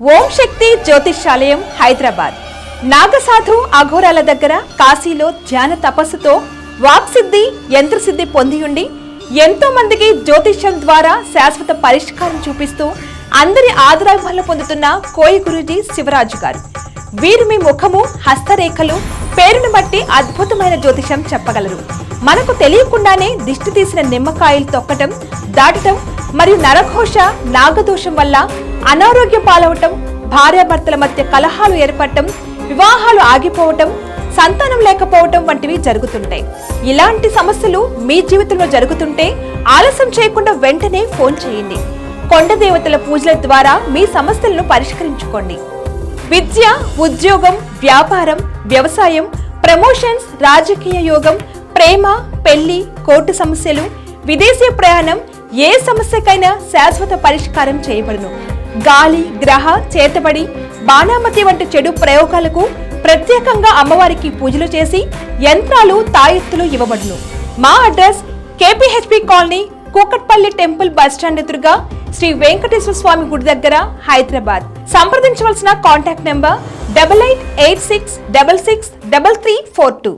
ఓం శక్తి జ్యోతిష్యాలయం హైదరాబాద్. నాగసాధు అఘోరాల దగ్గర కాశీలో ధ్యాన తపస్సుతో వాక్సిద్ధి యంత్రసిద్ధి పొందియుండి ఎంతో మందికి జ్యోతిష్యం ద్వారా శాశ్వత పరిష్కారం చూపిస్తూ అందరి ఆదరాభిమానులు పొందుతున్న కోయి గురూజీ శివరాజు గారు. వీరు మీ ముఖము హస్తరేఖలు పేరును బట్టి అద్భుతమైన జ్యోతిషం చెప్పగలరు. మనకు తెలియకుండానే దిష్టి తీసిన నిమ్మకాయలు తొక్కటం దాటటం మరియు నరఘోష నాగదోషం వల్ల అనారోగ్యం పాలవటం భార్యాభర్తల మధ్య కలహాలు ఏర్పడటం వివాహాలు ఆగిపోవటం సంతానం లేకపోవటం వంటివి జరుగుతుంటాయి. ఇలాంటి సమస్యలు మీ జీవితంలో జరుగుతుంటే ఆలస్యం చేయకుండా వెంటనే ఫోన్ చేయండి. కొండ దేవతల పూజల ద్వారా మీ సమస్యలను పరిష్కరించుకోండి. విద్య ఉద్యోగం వ్యాపారం వ్యవసాయం ప్రమోషన్స్ రాజకీయ యోగం ప్రేమ పెళ్ళి కోర్టు సమస్యలు విదేశీ ప్రయాణం ఏ సమస్యకైనా శాశ్వత పరిష్కారం చేయబడును. గాలి గ్రహ చేతబడి బాణామతి వంటి చెడు ప్రయోగాలకు ప్రత్యేకంగా అమ్మవారికి పూజలు చేసి యంత్రాలు తాయెత్తులు ఇవ్వబడును. మా address KPHP colony Kukatpally temple bus stand ఎదురుగా శ్రీ వెంకటేశ్వర స్వామి గుడి దగ్గర హైదరాబాద్. సంప్రదించవలసిన contact number double eight eight six double six double three four two.